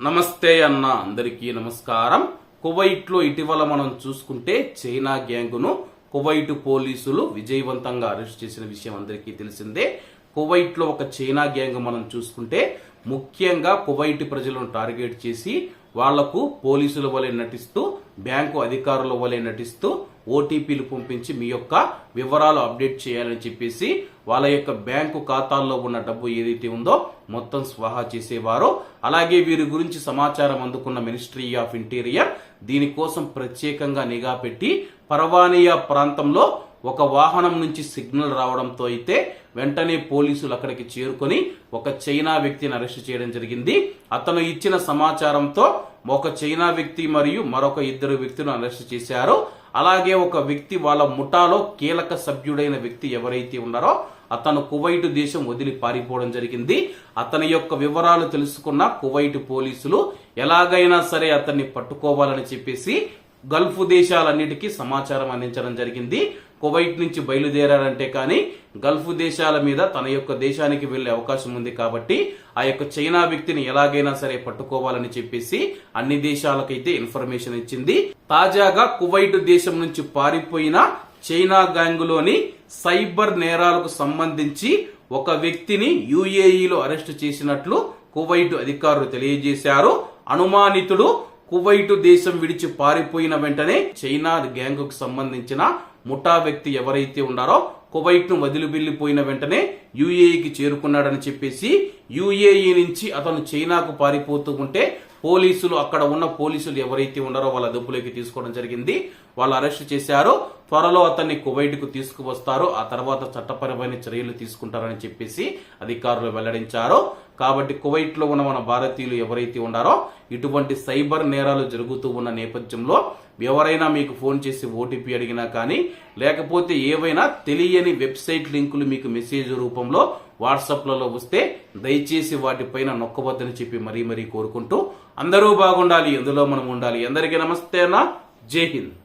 నమస్తే అన్న అందరికీ నమస్కారం. కువైట్లో ఇటీవల మనం చూసుకుంటే చైనా గ్యాంగును కువైట్ పోలీసులు విజయవంతంగా అరెస్ట్ చేసిన విషయం అందరికీ తెలిసిందే. కువైట్లో ఒక చైనా గ్యాంగ్ మనం చూసుకుంటే ముఖ్యంగా కువైట్ ప్రజలను టార్గెట్ చేసి వాళ్ళకు పోలీసుల వలె నటిస్తూ బ్యాంకు అధికారుల వలె నటిస్తూ ఓటీపీలు పంపించి మీ యొక్క వివరాలు అప్డేట్ చేయాలని చెప్పేసి వాళ్ళ యొక్క బ్యాంకు ఖాతాల్లో ఉన్న డబ్బు ఏదైతే ఉందో మొత్తం స్వాహా చేసేవారు. అలాగే వీరి గురించి సమాచారం అందుకున్న మినిస్ట్రీ ఆఫ్ ఇంటీరియర్ దీనికోసం ప్రత్యేకంగా నిఘా పెట్టి పర్వానియా ప్రాంతంలో ఒక వాహనం నుంచి సిగ్నల్ రావడంతో అయితే వెంటనే పోలీసులు అక్కడికి చేరుకొని ఒక చైనా వ్యక్తిని అరెస్ట్ చేయడం జరిగింది. అతను ఇచ్చిన సమాచారంతో ఒక చైనా వ్యక్తి మరియు మరొక ఇద్దరు వ్యక్తులను అరెస్ట్ చేశారు. అలాగే ఒక వ్యక్తి వాళ్ళ ముఠాలో కీలక సభ్యుడైన వ్యక్తి ఎవరైతే ఉన్నారో అతను కువైట్ దేశం వదిలి పారిపోవడం జరిగింది. అతని యొక్క వివరాలు తెలుసుకున్న కువైట్ పోలీసులు ఎలాగైనా సరే అతన్ని పట్టుకోవాలని చెప్పేసి గల్ఫ్ దేశాలన్నిటికీ సమాచారం అందించడం జరిగింది. కువైట్ నుంచి బయలుదేరారంటే కానీ గల్ఫ్ దేశాల మీద తన యొక్క దేశానికి వెళ్ళే అవకాశం ఉంది కాబట్టి ఆ యొక్క చైనా వ్యక్తిని ఎలాగైనా సరే పట్టుకోవాలని చెప్పేసి అన్ని దేశాలకైతే ఇన్ఫర్మేషన్ ఇచ్చింది. తాజాగా కువైట్ దేశం నుంచి పారిపోయిన చైనా గ్యాంగులోని సైబర్ నేరాలకు సంబంధించి ఒక వ్యక్తిని యుఏఈలో అరెస్టు చేసినట్లు కువైట్ అధికారులు తెలియజేశారు. అనుమానితుడు కువైటు దేశం విడిచి పారిపోయిన వెంటనే చైనా గ్యాంగ్కు సంబంధించిన ముఠా వ్యక్తి ఎవరైతే ఉన్నారో కువైట్ను వదిలి వెళ్ళిపోయిన వెంటనే యుఏఈకి చేరుకున్నాడని చెప్పేసి యుఏఈ నుంచి అతను చైనాకు పారిపోతూ ఉంటే పోలీసులు అక్కడ ఉన్న పోలీసులు ఎవరైతే ఉన్నారో వాళ్ళ అదుపులోకి తీసుకోవడం జరిగింది. వాళ్ళు అరెస్ట్ చేశారు. త్వరలో అతన్ని కువైట్కు తీసుకువస్తారు. ఆ తర్వాత చట్టపరమైన చర్యలు తీసుకుంటారని చెప్పేసి అధికారులు వెల్లడించారు. కాబట్టి కువైట్లో ఉన్న మన భారతీయులు ఎవరైతే ఉన్నారో ఇటువంటి సైబర్ నేరాలు జరుగుతూ ఉన్న నేపథ్యంలో ఎవరైనా మీకు ఫోన్ చేసి ఓటీపీ అడిగినా కానీ లేకపోతే ఏవైనా తెలియని వెబ్సైట్ లింకులు మీకు మెసేజ్ రూపంలో వాట్సాప్లలో వస్తే దయచేసి వాటిపైన నొక్కవద్దని చెప్పి మరీ మరీ కోరుకుంటూ అందరూ బాగుండాలి ఎందులో మనం ఉండాలి. అందరికీ నమస్తే అన్న. జై హింద్.